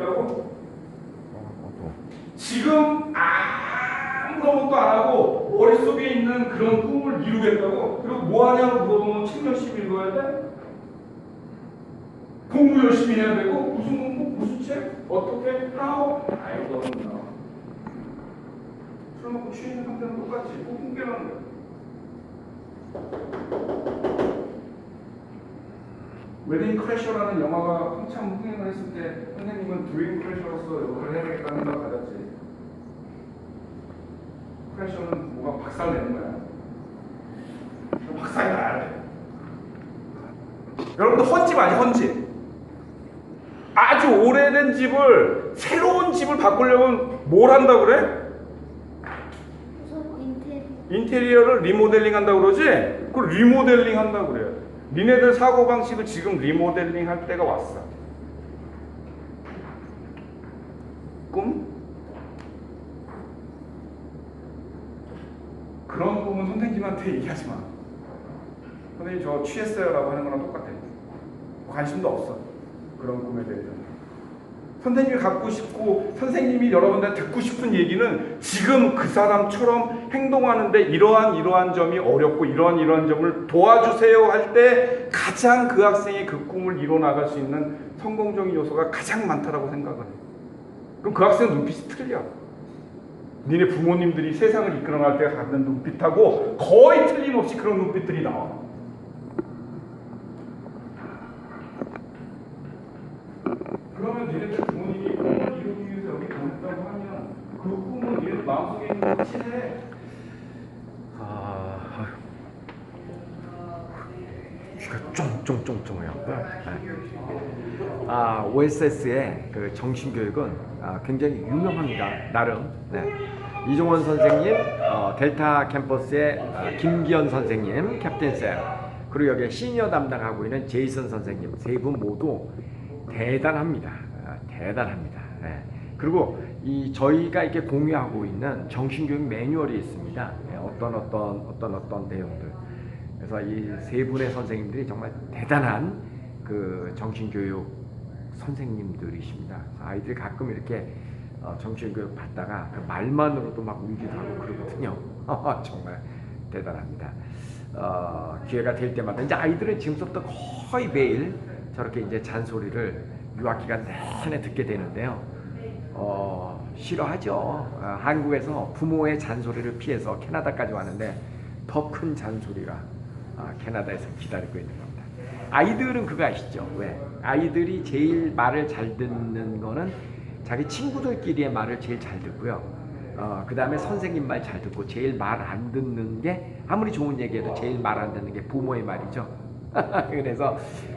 이루겠다고? 지금 아무것도 안 하고 머릿속에 있는 그런 꿈을 이루겠다고? 그리고 뭐 하냐고 물어보면 책 열심히 읽어야 돼? 공부 열심히 해야 되고 무슨 공부? 무슨 책? 어떻게? How? Know. 술 먹고 취해 있는 상태는 똑같지. 뭐 꿈깨라는 거야. 웨딩 크래셔라는 영화가 한참 흥행을 했을 때 선생님은 드림 크래셔로서 역할을 해야겠다는 생각을 가졌지. 크래셔는 뭐가 박살 내는 거야. 박살이 나야 돼. 여러분들 헌집 아니 헌집? 아주 오래된 집을 새로운 집을 바꾸려면 뭘 한다 그래? 인테리어 인테리어를 리모델링 한다 그러지? 그걸 리모델링 한다 그래. 니네들 사고 방식을 지금 리모델링 할 때가 왔어. 꿈? 그런 꿈은 선생님한테 얘기하지 마. 선생님 저 취했어요 라고 하는 거랑 똑같아. 관심도 없어. 그런 꿈에 대해서는. 선생님이 갖고 싶고 선생님이 여러분들 듣고 싶은 얘기는 지금 그 사람처럼 행동하는데 이러한 이러한 점이 어렵고 이러한 이러한 점을 도와주세요 할 때 가장 그 학생이 그 꿈을 이뤄 나갈 수 있는 성공적인 요소가 가장 많다라고 생각을 해. 그럼 그 학생 눈빛이 틀려. 니네 부모님들이 세상을 이끌어 나갈 때 갖는 눈빛하고 거의 틀림없이 그런 눈빛들이 나와. 그러면 니네들 부모님이 꿈을 이루기 위해서 여기 보냈다고 하면 그 꿈은 니네 마음속에 있는 거 치해. 아, 귀가 쫑쫑쫑쫑해요. 아, OSS의 그 정신교육은 아, 굉장히 유명합니다. 나름. 네. 이종원 선생님, 어, 델타 캠퍼스의 아, 김기현 선생님, 캡틴 쌤, 그리고 여기 시니어 담당하고 있는 제이슨 선생님 세 분 모두 대단합니다. 아, 대단합니다. 네. 그리고 이 저희가 이렇게 공유하고 있는 정신교육 매뉴얼이 있습니다. 네, 어떤 어떤 어떤 어떤 내용들. 그래서 이 세 분의 선생님들이 정말 대단한 그 정신교육 선생님들이십니다. 아이들이 가끔 이렇게 어, 정신교육 받다가 그 말만으로도 막 울기도 하고 그러거든요. 정말 대단합니다. 어, 기회가 될 때마다 이제 아이들은 지금부터 거의 매일 저렇게 이제 잔소리를 유학 기간 내내 듣게 되는데요. 어, 싫어하죠. 어, 한국에서 부모의 잔소리를 피해서 캐나다까지 왔는데 더 큰 잔소리가 아, 캐나다에서 기다리고 있는 겁니다. 아이들은 그거 아시죠? 왜? 아이들이 제일 말을 잘 듣는 거는 자기 친구들끼리의 말을 제일 잘 듣고요. 어, 그 다음에 선생님 말 잘 듣고 제일 말 안 듣는 게 아무리 좋은 얘기해도 제일 말 안 듣는 게 부모의 말이죠. 그래서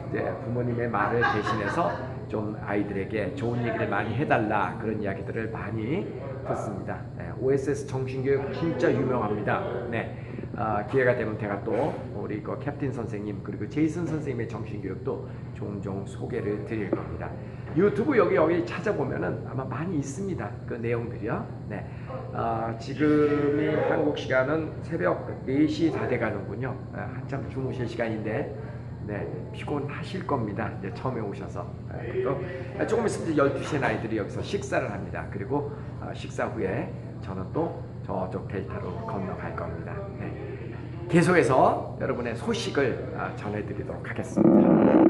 이제 부모님의 말을 대신해서 좀 아이들에게 좋은 얘기를 많이 해달라 그런 이야기들을 많이 듣습니다. 네, OSS 정신교육 진짜 유명합니다. 네, 아, 기회가 되면 제가 또 우리 그 캡틴 선생님 그리고 제이슨 선생님의 정신교육도 종종 소개를 드릴 겁니다. 유튜브 여기 여기 찾아보면은 아마 많이 있습니다. 그 내용들이요. 네, 아, 지금이 한국 시간은 새벽 4시 다 돼가는군요. 아, 한참 주무실 시간인데 네, 피곤하실 겁니다. 이제 처음에 오셔서. 아, 또 조금 있으면 이제 12시에 아이들이 여기서 식사를 합니다. 그리고 아, 식사 후에 저는 또 저쪽 델타로 건너갈 겁니다. 네. 계속해서 여러분의 소식을 아, 전해드리도록 하겠습니다.